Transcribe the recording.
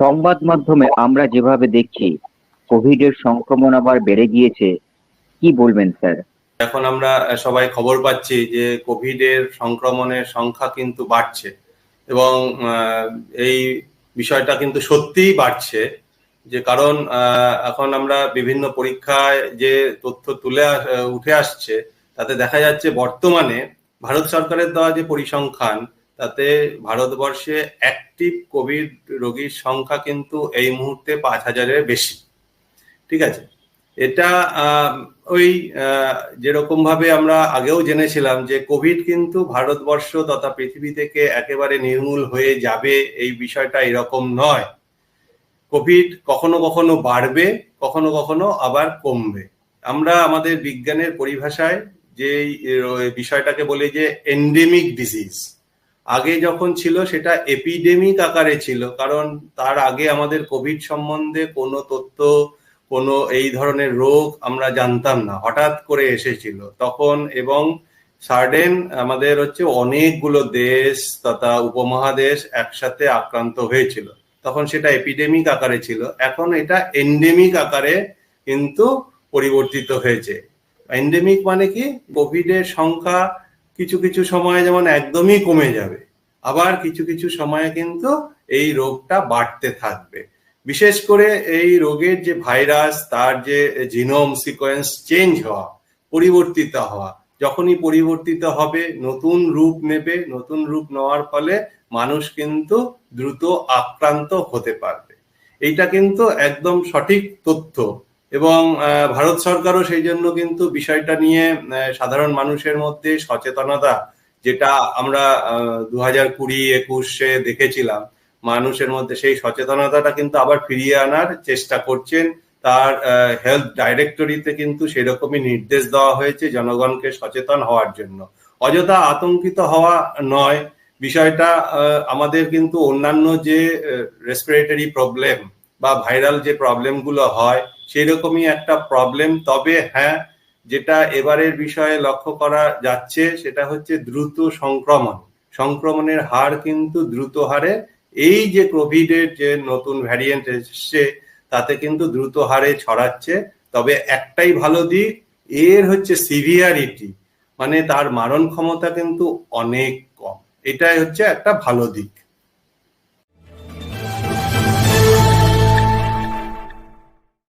সংবাদ মাধ্যমে আমরা যেভাবে দেখছি কোভিড এর সংক্রমণ আবার বেড়ে গিয়েছে, কি বলবেন স্যার? এখন আমরা সবাই খবর পাচ্ছি যে কোভিড এর সংক্রমণের সংখ্যা কিন্তু বাড়ছে এবং এই বিষয়টা কিন্তু সত্যিই বাড়ছে যে কারণ এখন আমরা বিভিন্ন পরীক্ষায় যে তথ্য তুলে উঠে আসছে, তাতে দেখা যাচ্ছে বর্তমানে ভারত সরকারের দেওয়া যে পরিসংখ্যান তাতে ভারতবর্ষে অ্যাক্টিভ কোভিড রোগীর সংখ্যা কিন্তু এই মুহূর্তে পাঁচ হাজারের বেশি। ঠিক আছে? এটা ওই যেরকম ভাবে আমরা আগেও জেনেছিলাম যে কোভিড কিন্তু ভারতবর্ষ তথা পৃথিবী থেকে একেবারে নির্মূল হয়ে যাবে এই বিষয়টা এরকম নয়। কোভিড কখনো কখনো বাড়বে, কখনো কখনো আবার কমবে। আমরা আমাদের বিজ্ঞানের পরিভাষায় যে বিষয়টাকে বলি যে এন্ডেমিক ডিজিজ আগে যখন ছিল সেটা এপিডেমিক আকারে ছিল, কারণ তার আগে আমাদের কোভিড সম্বন্ধে কোনো তথ্য, কোনো এই ধরনের রোগ আমরা জানতাম না, হঠাৎ করে এসেছিল। তখন এবং সার্ডেন আমাদের হচ্ছে অনেকগুলো দেশ তথা উপমহাদেশ একসাথে আক্রান্ত হয়েছিল। তখন সেটা এপিডেমিক আকারে ছিল, এখন এটা এন্ডেমিক আকারে কিন্তু পরিবর্তিত হয়েছে। এন্ডেমিক মানে কি? কোভিডের সংখ্যা কিছু কিছু সময়ে যেমন একদমই কমে যাবে, আবার কিছু কিছু সময়ে কিন্তু এই রোগটা বাড়তে থাকবে। বিশেষ করে এই রোগের যে ভাইরাস, তার যে জিনোম সিকোয়েন্স চেঞ্জ হওয়া, পরিবর্তিত হওয়া, যখনই পরিবর্তিত হবে, নতুন রূপ নেবে, নতুন রূপ নেওয়ার ফলে মানুষ কিন্তু দ্রুত আক্রান্ত হতে পারবে। এইটা কিন্তু একদম সঠিক তথ্য। এবং ভারত সরকারও সেই জন্য কিন্তু বিষয়টা নিয়ে সাধারণ মানুষের মধ্যে সচেতনতা যেটা আমরা দু হাজার কুড়ি একুশে দেখেছিলাম, মানুষের মধ্যে সেই সচেতনতাটা কিন্তু আবার ফিরিয়ে আনার চেষ্টা করছেন। তার হেলথ ডাইরেক্টরিতে কিন্তু সেরকমই নির্দেশ দেওয়া হয়েছে জনগণকে সচেতন হওয়ার জন্য। অযথা আতঙ্কিত হওয়া নয়, বিষয়টা আমাদের কিন্তু অন্যান্য যে রেসপিরেটরি প্রবলেম বা ভাইরাল যে প্রবলেমগুলো হয় সেই রকমই একটা প্রবলেম। তবে হ্যাঁ যেটা এবারের বিষয়ে লক্ষ্য করা যাচ্ছে, সেটা হচ্ছে দ্রুত সংক্রমণ। সংক্রমণের হার কিন্তু দ্রুত হারে, এই যে কোভিডের যে নতুন ভ্যারিয়েন্ট এসছে, তাতে কিন্তু দ্রুত হারে ছড়াচ্ছে। তবে একটাই ভালো দিক, এর হচ্ছে সিভিয়ারিটি মানে তার মারণ ক্ষমতা কিন্তু অনেক কম। এটাই হচ্ছে একটা ভালো দিক।